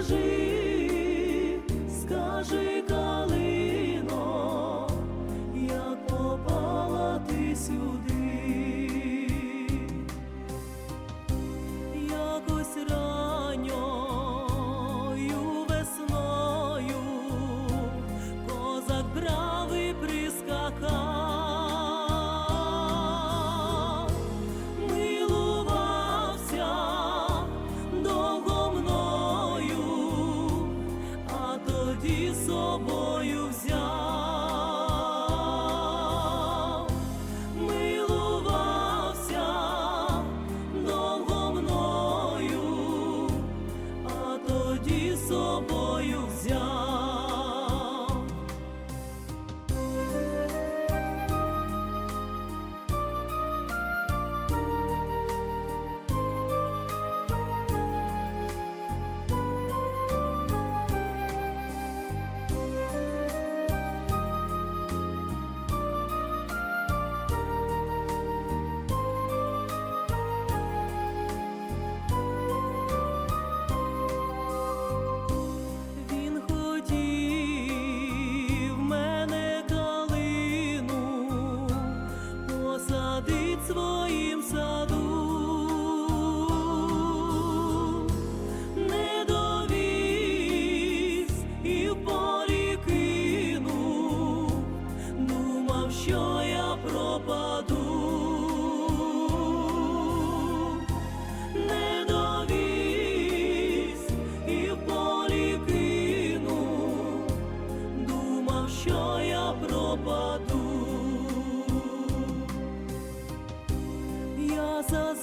longe. Я пропаду. Я за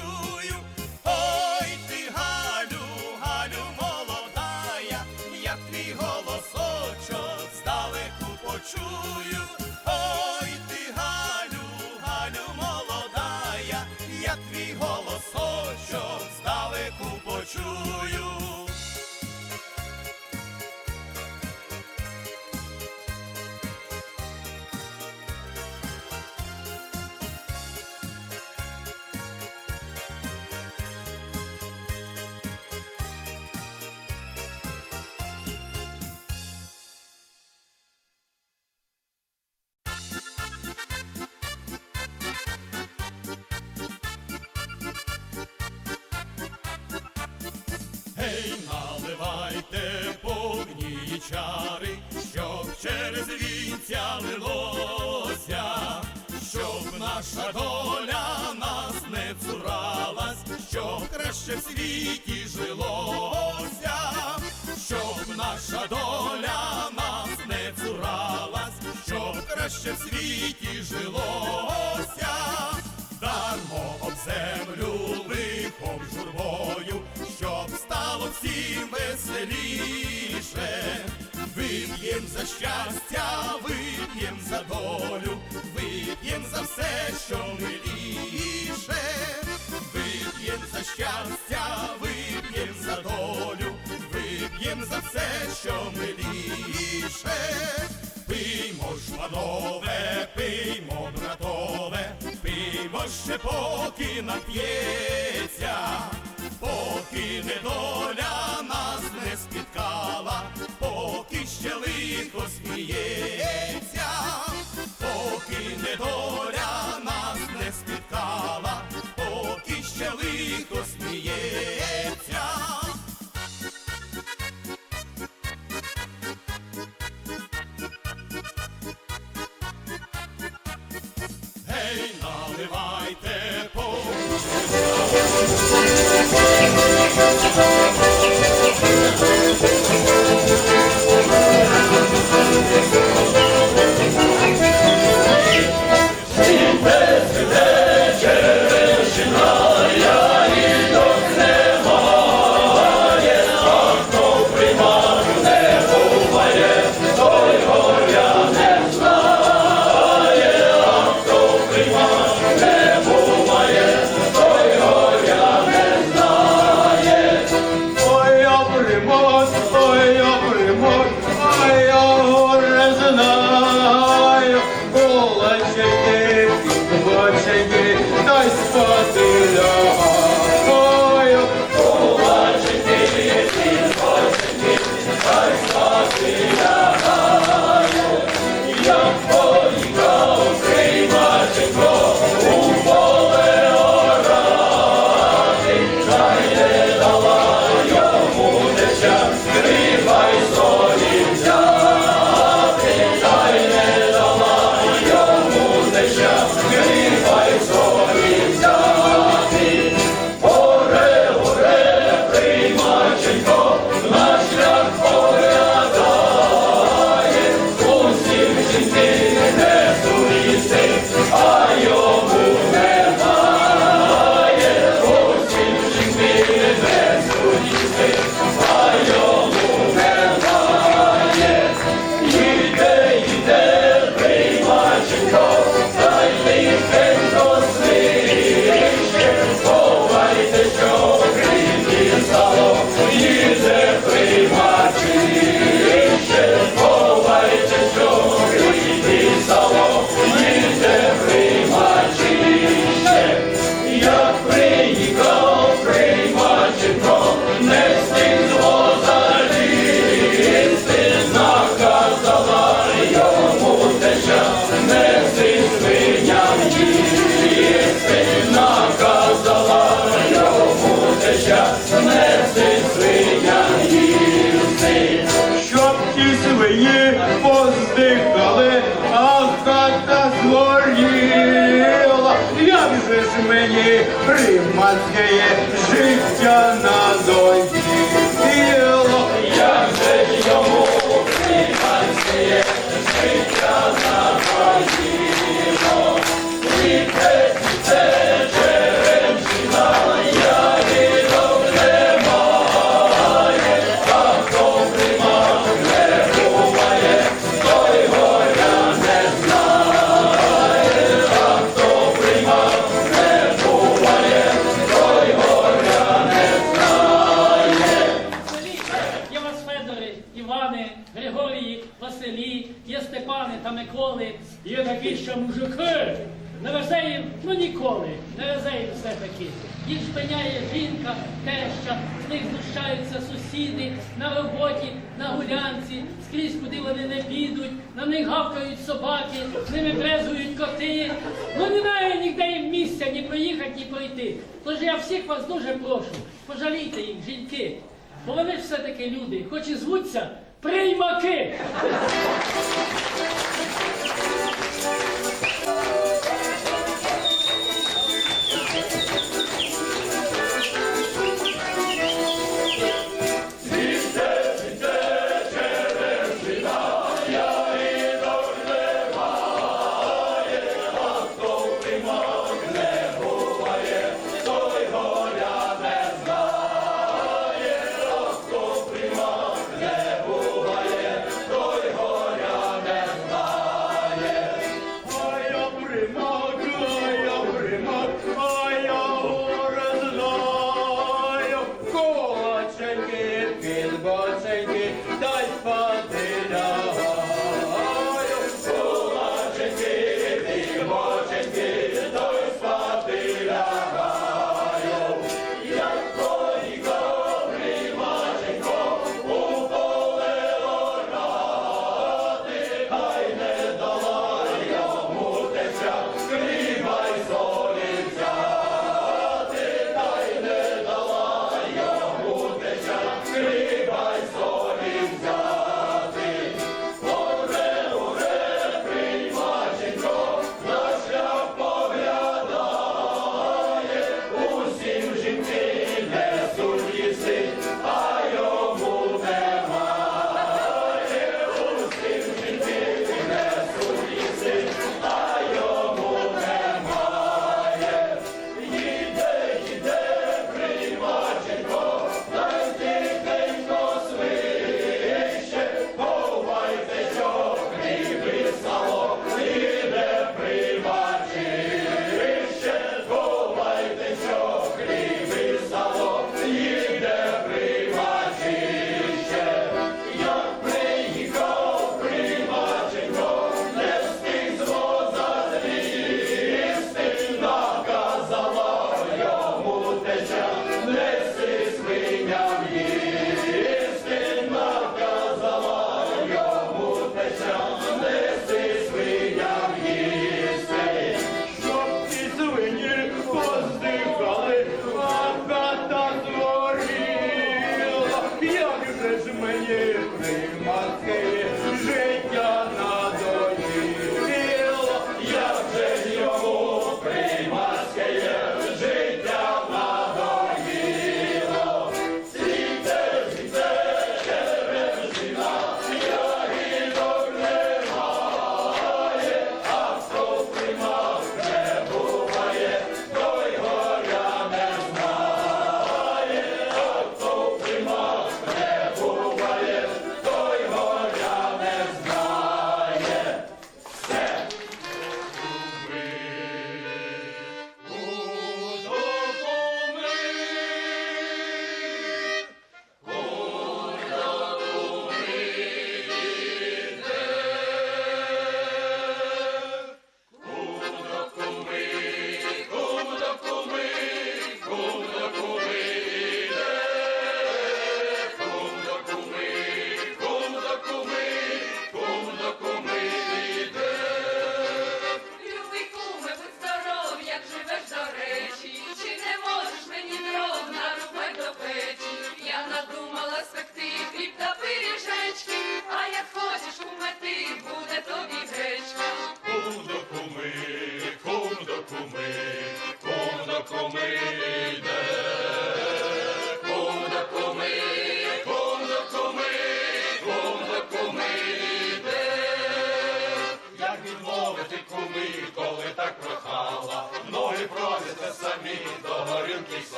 to світі жилося, щоб наша доля нас не цуралась, щоб краще в світі жилося, дармо об землю лихом журбою, щоб стало всім веселіше. Вип'єм за щастя, вип'єм за долю, вип'єм за все, що миліше. Вип'єм за щастя, що миліше. Пиймо ж, панове, пиймо, братове, пиймо ще поки нап'ється, поки недоля нас не спіткала, поки ще лихо сміється, поки недоля нас не спіткала, Примацьке життя надоїло, як з знущаються сусіди, на роботі, на гулянці, скрізь куди вони не підуть, на них гавкають собаки, ними брезують коти. Ну немає ніде їм місця ні проїхати, ні пройти. Тож я всіх вас дуже прошу, пожалійте їх, жінки. Бо вони ж все-таки люди, хоч і звуться Приймаки!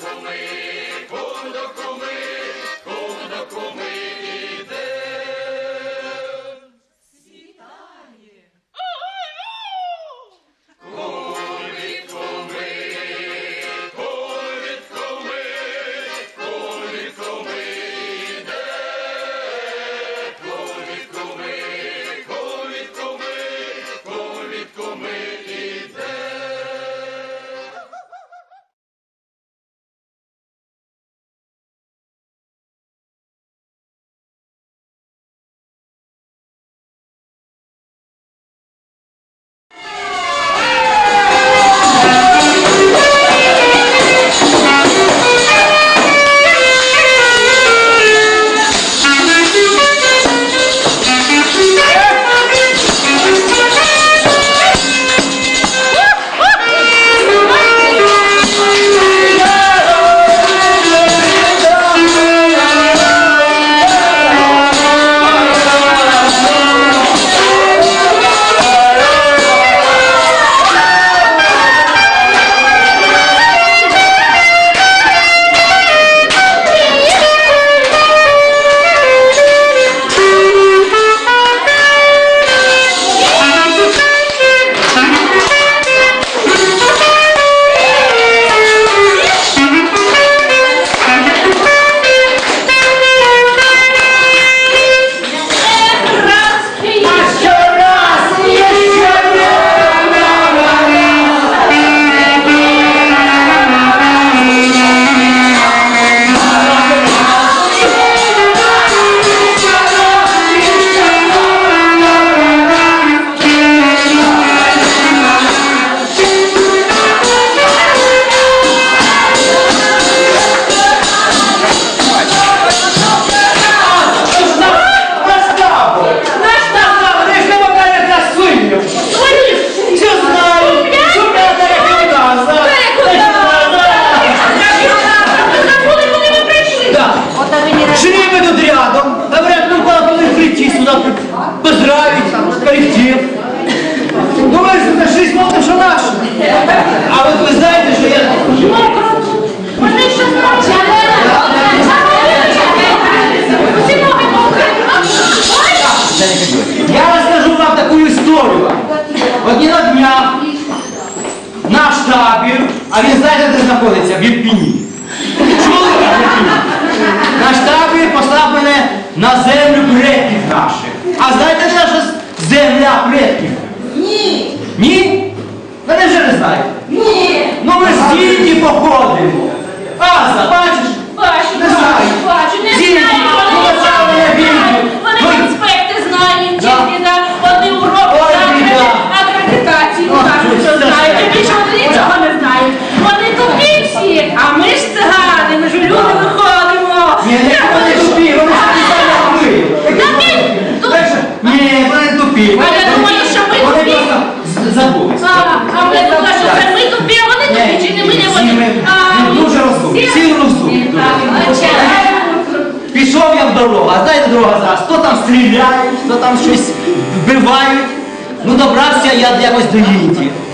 Kumbi, Kumbi, Kumbi,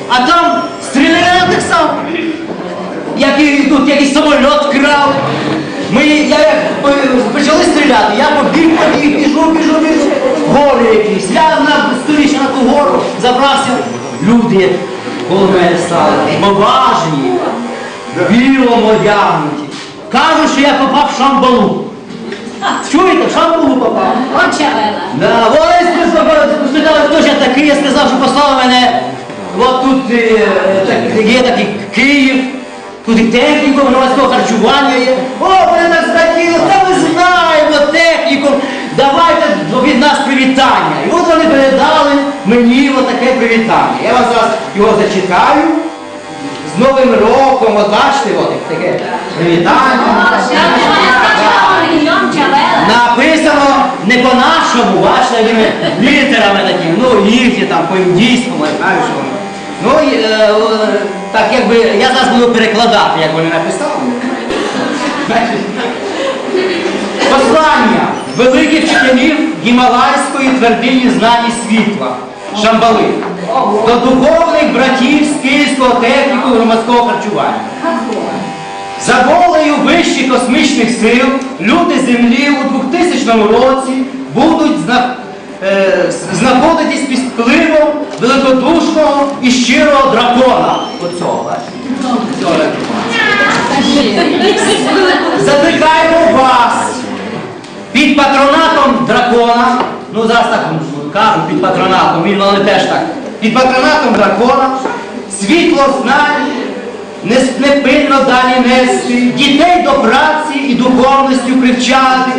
а там стріляли так само. Як тут якийсь самоліт крав. Ми, я як е, почали стріляти, я побіг, побіг, біжу, біжу, біжу. Гори якісь. Я на сторіч на ту гору забрався. Люди коло мене стали, поважні, білому. Кажуть, що я попав в шамбалу. Чуєте, в шамбалу попав. Очевидно. Да, Вони спитали, хто ж я такий, я сказав, що послав мене От тут е, так, є такий Київ, тут і техніку, технікум громадського харчування є. О, вони нас хотіли, та ми знаємо техніку. Давайте від нас привітання. І от вони передали мені отаке привітання. Я вас зараз його зачитаю. З Новим роком, от бачите, от таке привітання. Написано не по-нашому, бачите, літерами такими, ну їхні там, по-індійському, я знаю, що вони. Ну, е, так якби, я зараз буду перекладати, як вони написали. Послання великих вчителів Гімалайської твердині знань і світла Шамбали до духовних братів з Київського техніку громадського харчування. За волею вищих космічних сил люди Землі у 2000 році будуть е, знаходитись під впливом великодушного і щирого дракона. Оцього. Закликаємо вас під патронатом дракона, ну зараз так кажуть, під патронатом, він вони теж так. Під патронатом дракона світло знань не- непильно далі нести, дітей до праці і духовністю привчати,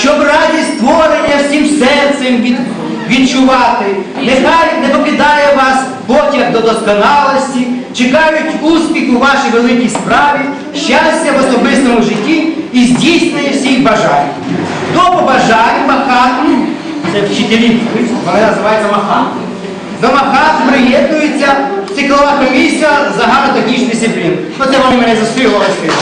щоб радість створення всім серцем від, відчувати. Нехай не покидає вас потяг до досконалості, чекають успіх у вашій великій справі, щастя в особистому житті і здійснення всіх бажань. До побажань Махатм, це вчителі, вона називається Махатм. До Махат приєднується циклова комісія загальнотехнічних дисциплін. Оце вони мене застигували з тим.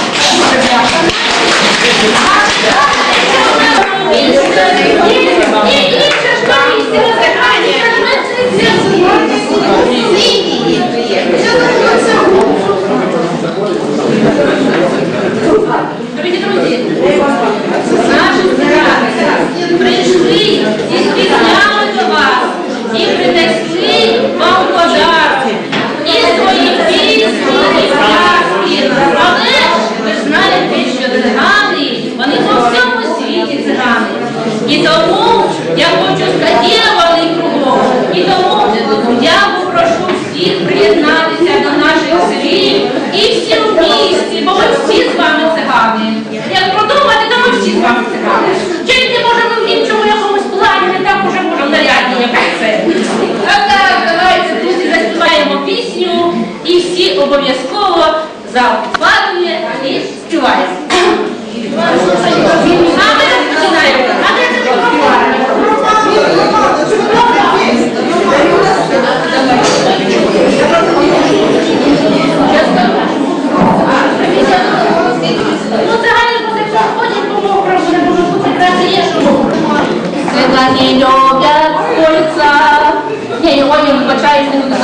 Дорогі друзі, наші зради прийшли і спізняли до вас, і принесли Ні, я не вибачаюсь, не буду